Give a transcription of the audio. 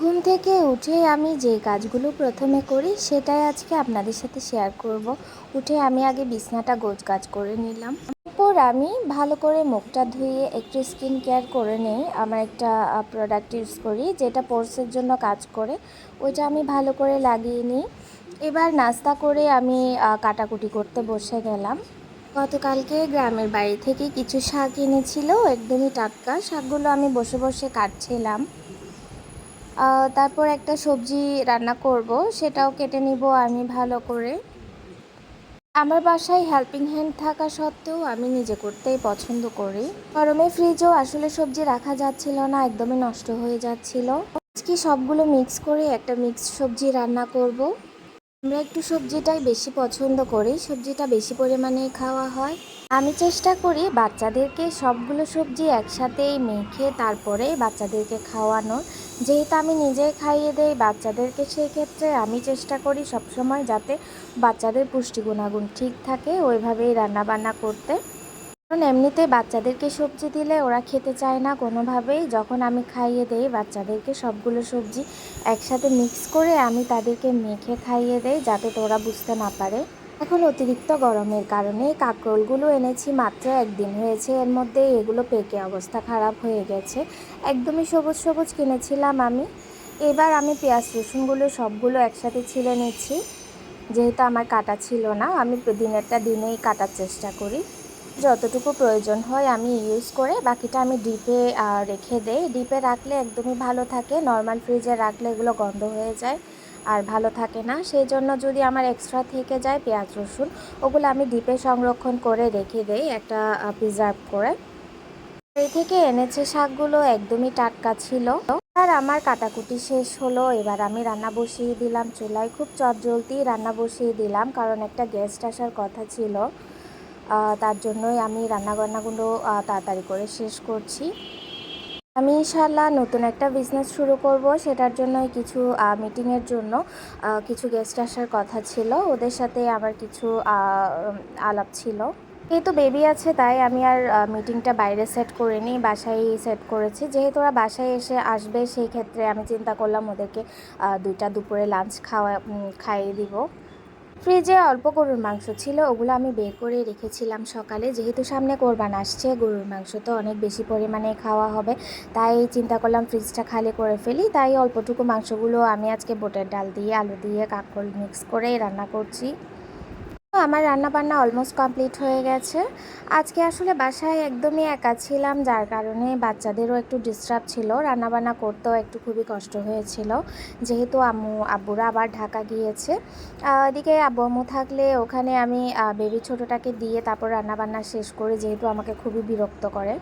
ঘুম থেকে উঠে আমি যে কাজগুলো প্রথমে করি, সেটাই আজকে আপনাদের সাথে শেয়ার করব। উঠে আমি আগে বিছনাটা গোজ কাজ করে নিলাম। এরপর আমি ভালো করে মুখটা ধুয়ে একটু স্কিন কেয়ার করে নেই। আমার একটা প্রোডাক্ট ইউজ করি, যেটা পোর্সের জন্য কাজ করে। ওইটা আমি ভালো করে লাগিয়ে নিই। এবার নাস্তা করে আমি কাটাকুটি করতে বসে গেলাম। গতকালকে গ্রামের বাড়ি থেকে কিছু শাক এনেছিল, একদমই টাটকা। শাকগুলো আমি বসে বসে কাটছিলাম। তারপর একটা সবজি রান্না করব, সেটাও কেটে নিব আমি ভালো করে। আমার বাসায় হেল্পিং হ্যান্ড থাকা সত্ত্বেও আমি নিজে করতেই পছন্দ করি। গরমে ফ্রিজেও আসলে সবজি রাখা যাচ্ছিল না, একদমই নষ্ট হয়ে যাচ্ছিল। আজকে সবগুলো মিক্স করে একটা মিক্স সবজি রান্না করব। আমরা একটু সবজিটাই বেশি পছন্দ করি, সবজিটা বেশি পরিমাণে খাওয়া হয়। আমি চেষ্টা করি বাচ্চাদেরকে সবগুলো সবজি একসাথেই মেখে তারপরে বাচ্চাদেরকে খাওয়ানোর। যেহেতু আমি নিজেই খাইয়ে দেই বাচ্চাদেরকে, সেই ক্ষেত্রে আমি চেষ্টা করি সবসময় যাতে বাচ্চাদের পুষ্টি গুণাগুণ ঠিক থাকে ওইভাবেই রান্নাবান্না করতে। কারণ এমনিতে বাচ্চাদেরকে সবজি দিলে ওরা খেতে চায় না কোনোভাবেই। যখন আমি খাইয়ে দেই বাচ্চাদেরকে সবগুলো সবজি একসাথে মিক্স করে আমি তাদেরকে মেখে খাইয়ে দেই যাতে তোরা বুঝতে না পারে। এখন অতিরিক্ত গরমের কারণে কাঁকরোলগুলো এনেছি মাত্র একদিন হয়েছে। এর মধ্যে এগুলো পেকে অবস্থা খারাপ হয়ে গেছে। একদমই সবুজ সবুজ কিনেছিলাম আমি। এবার আমি পেঁয়াজ, রসুনগুলো সবগুলো একসাথে ছিলে নিচ্ছি। যেহেতু আমার কাটা ছিল না, আমি দিনেরটা দিনেই কাটার চেষ্টা করি। যতটুকু প্রয়োজন হয় আমি ইউজ করে, বাকিটা আমি ডিপে রেখে দেই। ডিপে রাখলে একদমই ভালো থাকে নর্মাল ফ্রিজে রাখলে এগুলো গন্ধ হয়ে যায়। আর ভালো থাকে না। সেই জন্য যদি আমার এক্সট্রা থেকে যায় পেঁয়াজ, রসুন, ওগুলো আমি ডিপে সংরক্ষণ করে রেখে দেই একটা প্রিজার্ভ করে। এই থেকে এনেছে শাকগুলো একদমই টাটকা ছিল। আর আমার কাটাকুটি শেষ হলো, এবার আমি রান্না বসিয়ে দিলাম চুলায়। খুব চটজলদি রান্না বসিয়ে দিলাম, কারণ একটা গেস্ট আসার কথা ছিল। তার জন্যই আমি রান্নাবান্নাগুলো তাড়াতাড়ি করে শেষ করছি। ইনশাল্লাহ নতুন একটা বিজনেস শুরু করব। সেটার জন্য কিছু মিটিংয়ের জন্য কিছু গেস্ট আসার কথা ছিল। ওদের সাথে আমার কিছু আলাপ ছিল। যেহেতু বেবি আছে, তাই আমি আর মিটিংটা বাইরে সেট করিনি, বাসায় সেট করেছি। যেহেতু ওরা বাসায় এসে আসবে, সেই ক্ষেত্রে আমি চিন্তা করলাম ওদেরকে দুইটা দুপুরে লাঞ্চ খাওয়া খাইয়ে দিব। ফ্রিজে অল্প গরুর মাংস ছিল, ওগুলো আমি বের করে রেখেছিলাম সকালে। যেহেতু সামনে কোরবান আসছে, গরুর মাংস তো অনেক বেশি পরিমাণে খাওয়া হবে। তাই চিন্তা করলাম ফ্রিজটা খালি করে ফেলি। তাই অল্পটুকু মাংসগুলো আমি আজকে বোটের ডাল দিয়ে, আলু দিয়ে, কাঁকরোল মিক্স করে রান্না করছি। আমার রান্না বান্না অলমোস্ট কমপ্লিট হয়ে গেছে। আজকে আসলে বাসায় একদমই একা ছিলাম, যার কারণে বাচ্চাদেরও একটু ডিস্টার্ব ছিল। রান্নাবান্না করতেও একটু খুবই কষ্ট হয়েছিল। যেহেতু আম্মু, আব্বুরা আবার ঢাকা গিয়েছে। এদিকে আব্বু আম্মু থাকলে ওখানে আমি বেবি ছোটোটাকে দিয়ে তারপর রান্নাবান্না শেষ করে যেহেতু আমাকে খুবই বিরক্ত করে।